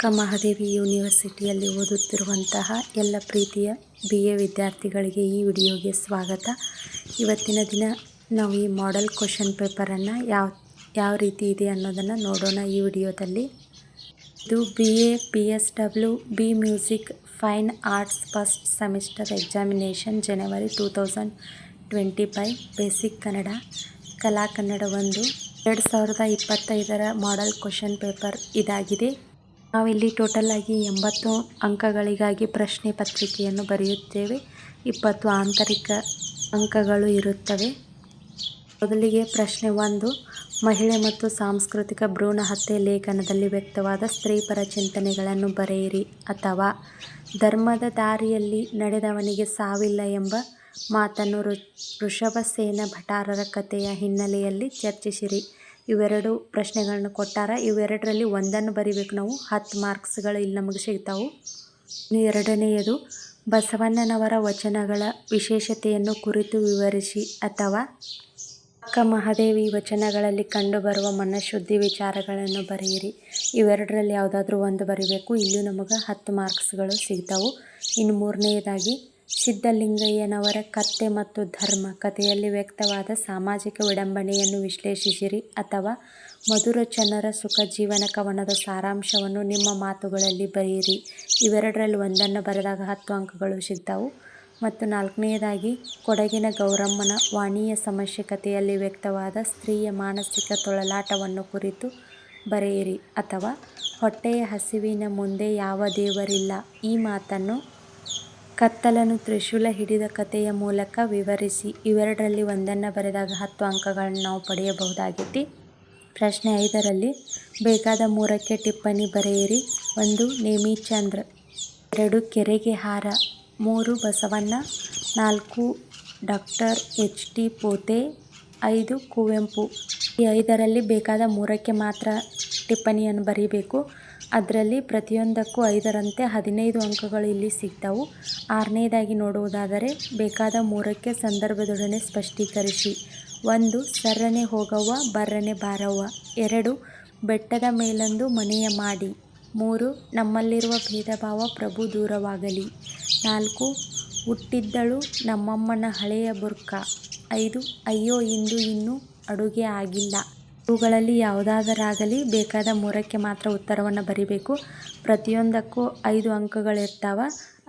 ಅಕ್ಕ ಮಹಾದೇವಿ ಯೂನಿವರ್ಸಿಟಿಯಲ್ಲಿ ಓದುತ್ತಿರುವಂತಹ ಎಲ್ಲ ಪ್ರೀತಿಯ ಬಿ ಎ ವಿದ್ಯಾರ್ಥಿಗಳಿಗೆ ಈ ವಿಡಿಯೋಗೆ ಸ್ವಾಗತ. ಇವತ್ತಿನ ದಿನ ನಾವು ಈ ಮಾಡೆಲ್ ಕ್ವಶನ್ ಪೇಪರನ್ನು ಯಾವ ಯಾವ ರೀತಿ ಇದೆ ಅನ್ನೋದನ್ನು ನೋಡೋಣ ಈ ವಿಡಿಯೋದಲ್ಲಿ. ಇದು B A P S W B music, fine arts first semester examination January two thousand twenty five, basic Kannada, ಕಲಾ ಕನ್ನಡ ಒಂದು. ಎರಡು ಸಾವಿರದ ಇಪ್ಪತ್ತೈದರ ಮಾಡೆಲ್ ಕ್ವಶನ್ ಪೇಪರ್ ಇದಾಗಿದೆ. ನಾವಿಲ್ಲಿ ಟೋಟಲ್ ಆಗಿ ಎಂಬತ್ತು ಅಂಕಗಳಿಗಾಗಿ ಪ್ರಶ್ನೆ ಪತ್ರಿಕೆಯನ್ನು ಬರೆಯುತ್ತೇವೆ. ಇಪ್ಪತ್ತು ಆಂತರಿಕ ಅಂಕಗಳು ಇರುತ್ತವೆ. ಮೊದಲಿಗೆ ಪ್ರಶ್ನೆ ಒಂದು. ಮಹಿಳೆ ಮತ್ತು ಸಾಂಸ್ಕೃತಿಕ ಭ್ರೂಣ ಹತ್ಯೆ ಲೇಖನದಲ್ಲಿ ವ್ಯಕ್ತವಾದ ಸ್ತ್ರೀಪರ ಚಿಂತನೆಗಳನ್ನು ಬರೆಯಿರಿ ಅಥವಾ ಧರ್ಮದ ದಾರಿಯಲ್ಲಿ ನಡೆದವನಿಗೆ ಸಾವಿಲ್ಲ ಎಂಬ ಮಾತನ್ನು ಋಷಭಸೇನ ಭಟಾರರ ಕಥೆಯ ಹಿನ್ನೆಲೆಯಲ್ಲಿ ಚರ್ಚಿಸಿರಿ. ಇವೆರಡು ಪ್ರಶ್ನೆಗಳನ್ನು ಕೊಟ್ಟಾರ. ಇವೆರಡರಲ್ಲಿ ಒಂದನ್ನು ಬರಿಬೇಕು ನಾವು. ಹತ್ತು ಮಾರ್ಕ್ಸ್ಗಳು ಇಲ್ಲಿ ನಮಗೆ ಸಿಗ್ತಾವೆ. ಎರಡನೆಯದು, ಬಸವಣ್ಣನವರ ವಚನಗಳ ವಿಶೇಷತೆಯನ್ನು ಕುರಿತು ವಿವರಿಸಿ ಅಥವಾ ಅಕ್ಕ ಮಹಾದೇವಿ ವಚನಗಳಲ್ಲಿ ಕಂಡುಬರುವ ಮನಃಶುದ್ಧಿ ವಿಚಾರಗಳನ್ನು ಬರೆಯಿರಿ. ಇವೆರಡರಲ್ಲಿ ಯಾವುದಾದ್ರೂ ಒಂದು ಬರೀಬೇಕು. ಇಲ್ಲೂ ನಮಗೆ ಹತ್ತು ಮಾರ್ಕ್ಸ್ಗಳು ಸಿಗ್ತಾವು. ಇನ್ನು ಮೂರನೆಯದಾಗಿ ಸಿದ್ಧಲಿಂಗಯ್ಯನವರ ಕತ್ತೆ ಮತ್ತು ಧರ್ಮ ಕಥೆಯಲ್ಲಿ ವ್ಯಕ್ತವಾದ ಸಾಮಾಜಿಕ ವಿಡಂಬನೆಯನ್ನು ವಿಶ್ಲೇಷಿಸಿರಿ ಅಥವಾ ಮಧುರಚನ್ನರ ಸುಖ ಜೀವನ ಕವನದ ಸಾರಾಂಶವನ್ನು ನಿಮ್ಮ ಮಾತುಗಳಲ್ಲಿ ಬರೆಯಿರಿ. ಇವೆರಡರಲ್ಲಿ ಒಂದನ್ನು ಬರೆದಾಗ ಹತ್ತು ಅಂಕಗಳು ಸಿಗ್ತಾವು. ಮತ್ತು ನಾಲ್ಕನೆಯದಾಗಿ, ಕೊಡಗಿನ ಗೌರಮ್ಮನ ವಾಣಿಯ ಸಮಸ್ಯೆ ಕಥೆಯಲ್ಲಿ ವ್ಯಕ್ತವಾದ ಸ್ತ್ರೀಯ ಮಾನಸಿಕ ತೊಳಲಾಟವನ್ನು ಕುರಿತು ಬರೆಯಿರಿ ಅಥವಾ ಹೊಟ್ಟೆಯ ಹಸಿವಿನ ಮುಂದೆ ಯಾವ ದೇವರಿಲ್ಲ, ಈ ಮಾತನ್ನು ಕತ್ತಲನ್ನು ತ್ರಿಶೂಲ ಹಿಡಿದ ಕಥೆಯ ಮೂಲಕ ವಿವರಿಸಿ, ಇವೆರಡರಲ್ಲಿ ಒಂದನ್ನು ಬರೆದಾಗ ಹತ್ತು ಅಂಕಗಳನ್ನು ನಾವು ಪಡೆಯಬಹುದಾಗಿತ್ತು. ಪ್ರಶ್ನೆ ಐದರಲ್ಲಿ, ಬೇಕಾದ ಮೂರಕ್ಕೆ ಟಿಪ್ಪಣಿ ಬರೆಯಿರಿ. ಒಂದು, ನೇಮಿಚಂದ್ರ. ಎರಡು, ಕೆರೆಗೆ ಹಾರ. ಮೂರು, ಬಸವಣ್ಣ. ನಾಲ್ಕು, ಡಾಕ್ಟರ್ ಎಚ್ ಟಿ ಪೋತೆ. ಐದು, ಕುವೆಂಪು. ಈ ಐದರಲ್ಲಿ ಬೇಕಾದ ಮೂರಕ್ಕೆ ಮಾತ್ರ ಟಿಪ್ಪಣಿಯನ್ನು ಬರೀಬೇಕು. ಅದರಲ್ಲಿ ಪ್ರತಿಯೊಂದಕ್ಕೂ ಐದರಂತೆ ಹದಿನೈದು ಅಂಕಗಳು ಇಲ್ಲಿ ಸಿಗ್ತಾವು. ಆರನೇದಾಗಿ ನೋಡುವುದಾದರೆ ಬೇಕಾದ ಮೂರಕ್ಕೆ ಸಂದರ್ಭದೊಡನೆ ಸ್ಪಷ್ಟೀಕರಿಸಿ. ಒಂದು, ಸರ್ರನೆ ಹೋಗವ್ವ, ಬರ್ರನೆ ಬಾರವ್ವ. ಎರಡು, ಬೆಟ್ಟದ ಮೇಲೊಂದು ಮನೆಯ ಮಾಡಿ. ಮೂರು, ನಮ್ಮಲ್ಲಿರುವ ಭೇದ ಭಾವ ಪ್ರಭು ದೂರವಾಗಲಿ. ನಾಲ್ಕು, ಹುಟ್ಟಿದ್ದಳು ನಮ್ಮಮ್ಮನ ಹಳೆಯ ಬುರ್ಕ ಐದು, ಅಯ್ಯೋ, ಇಂದು ಇನ್ನೂ ಅಡುಗೆ ಆಗಿಲ್ಲ. ಇವುಗಳಲ್ಲಿ ಯಾವುದಾದರಾಗಲಿ ಬೇಕಾದ ಮೂರಕ್ಕೆ ಮಾತ್ರ ಉತ್ತರವನ್ನು ಬರಿಬೇಕು. ಪ್ರತಿಯೊಂದಕ್ಕೂ ಐದು ಅಂಕಗಳಿರ್ತಾವ.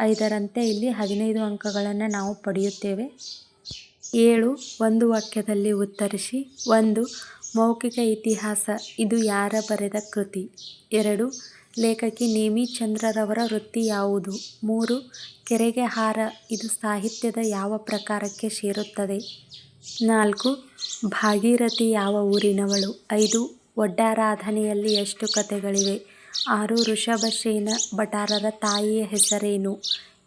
ಐದರಂತೆ ಇಲ್ಲಿ ಹದಿನೈದು ಅಂಕಗಳನ್ನು ನಾವು ಪಡೆಯುತ್ತೇವೆ. ಏಳು, ಒಂದು ವಾಕ್ಯದಲ್ಲಿ ಉತ್ತರಿಸಿ. ಒಂದು, ಮೌಖಿಕ ಇತಿಹಾಸ, ಇದು ಯಾರ ಬರೆದ ಕೃತಿ. ಎರಡು, ಲೇಖಕಿ ನೇಮಿ ಚಂದ್ರರವರ ವೃತ್ತಿ ಯಾವುದು. ಮೂರು, ಕೆರೆಗೆ ಹಾರ, ಇದು ಸಾಹಿತ್ಯದ ಯಾವ ಪ್ರಕಾರಕ್ಕೆ ಸೇರುತ್ತದೆ. ನಾಲ್ಕು, ಭಾಗೀರಥಿ ಯಾವ ಊರಿನವಳು? ಐದು, ಒಡ್ಡಾರಾಧನೆಯಲ್ಲಿ ಎಷ್ಟು ಕಥೆಗಳಿವೆ? ಆರು ವೃಷಭಶೇನ ಭಟಾರರ ತಾಯಿಯ ಹೆಸರೇನು?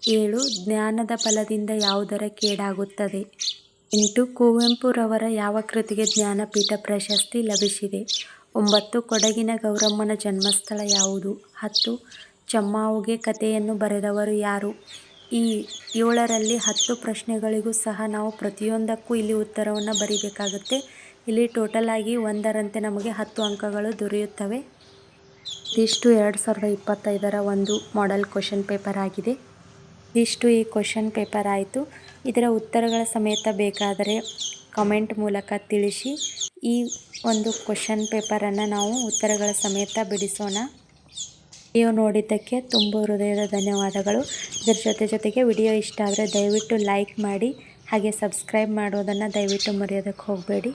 ಏಳು, ಜ್ಞಾನದ ಫಲದಿಂದ ಯಾವುದರ ಕೇಡಾಗುತ್ತದೆ? ಎಂಟು, ಕುವೆಂಪುರವರ ಯಾವ ಕೃತಿಗೆ ಜ್ಞಾನಪೀಠ ಪ್ರಶಸ್ತಿ ಲಭಿಸಿದೆ? ಒಂಬತ್ತು, ಕೊಡಗಿನ ಗೌರಮ್ಮನ ಜನ್ಮಸ್ಥಳ ಯಾವುದು? ಹತ್ತು, ಚಮ್ಮಾವುಗೆ ಕಥೆಯನ್ನು ಬರೆದವರು ಯಾರು? ಈ ಏಳರಲ್ಲಿ ಹತ್ತು ಪ್ರಶ್ನೆಗಳಿಗೂ ಸಹ ನಾವು ಪ್ರತಿಯೊಂದಕ್ಕೂ ಇಲ್ಲಿ ಉತ್ತರವನ್ನು ಬರೀಬೇಕಾಗುತ್ತೆ. ಇಲ್ಲಿ ಟೋಟಲ್ ಆಗಿ ಒಂದರಂತೆ ನಮಗೆ ಹತ್ತು ಅಂಕಗಳು ದೊರೆಯುತ್ತವೆ. ಇದಿಷ್ಟು ಎರಡು ಸಾವಿರದ ಇಪ್ಪತ್ತೈದರ ಒಂದು ಮಾಡೆಲ್ ಕ್ವಶನ್ ಪೇಪರ್ ಆಗಿದೆ. ಇದಿಷ್ಟು ಈ ಕ್ವಶನ್ ಪೇಪರ್ ಆಯಿತು. ಇದರ ಉತ್ತರಗಳ ಸಮೇತ ಬೇಕಾದರೆ ಕಮೆಂಟ್ ಮೂಲಕ ತಿಳಿಸಿ. ಈ ಒಂದು ಕ್ವಶನ್ ಪೇಪರನ್ನು ನಾವು ಉತ್ತರಗಳ ಸಮೇತ ಬಿಡಿಸೋಣ. ವಿಡಿಯೋ ನೋಡಿದ್ದಕ್ಕೆ ತುಂಬ ಹೃದಯದ ಧನ್ಯವಾದಗಳು. ಇದರ ಜೊತೆ ಜೊತೆಗೆ ವಿಡಿಯೋ ಇಷ್ಟ ಆದರೆ ದಯವಿಟ್ಟು ಲೈಕ್ ಮಾಡಿ ಹಾಗೆ ಸಬ್ಸ್ಕ್ರೈಬ್ ಮಾಡೋದನ್ನು ದಯವಿಟ್ಟು ಮರೆಯೋದಕ್ಕೆ ಹೋಗಬೇಡಿ.